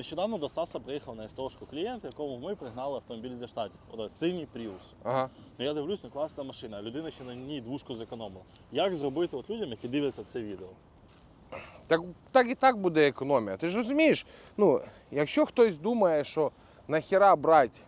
Нещодавно до Стаса приїхав на СТОшку клієнт, якому ми пригнали автомобіль зі штатів. Ото синій Prius. Ага. Ну я дивлюсь, ну класна машина, а людина ще на ній двушку зекономила. Як зробити от людям, які дивляться це відео? Так, так і так буде економія. Ти ж розумієш, ну, якщо хтось думає, що нахіра брати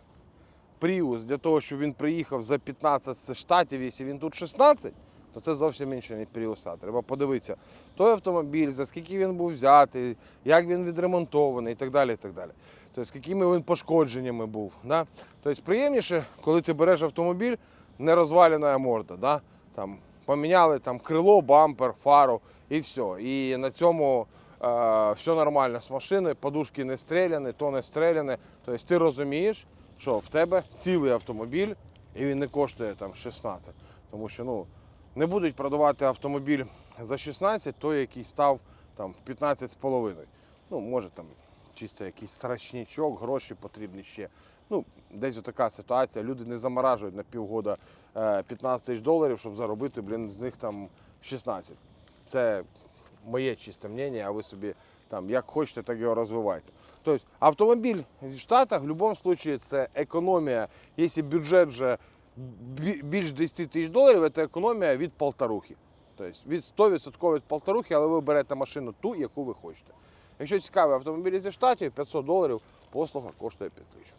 Prius для того, щоб він приїхав за 15 з штатів, якщо він тут 16, то це зовсім інше від Prius. Треба подивитися, той автомобіль, за скільки він був взятий, як він відремонтований і так далі. І так далі. Тобто, з якими він пошкодженнями був. Да? Тобто приємніше, коли ти береш автомобіль, не розвалена морда. Да? Там, поміняли там, крило, бампер, фару і все. І на цьому е, все нормально з машини, подушки не стріляні, то не стріляне. Тобто ти розумієш, що в тебе цілий автомобіль і він не коштує там 16. Тому що ну, не будуть продавати автомобіль за 16, той, який став там, в 15,5. Ну, може там чисто якийсь срачничок, гроші потрібні ще. Ну, десь така ситуація. Люди не заморажують на півгода е, 15 тисяч доларів, щоб заробити, блін, з них там 16. Це моє чисте мнення, а ви собі там як хочете, так його розвивайте. Тобто автомобіль в Штатах в будь-якому випадку це економія. Якщо бюджет вже більш 10 тисяч доларів, це економія від полторухи. Тобто від 100% від полторухи, але ви берете машину ту, яку ви хочете. Якщо цікавий автомобіль зі штатів, 500 доларів, послуга коштує 5 тисяч.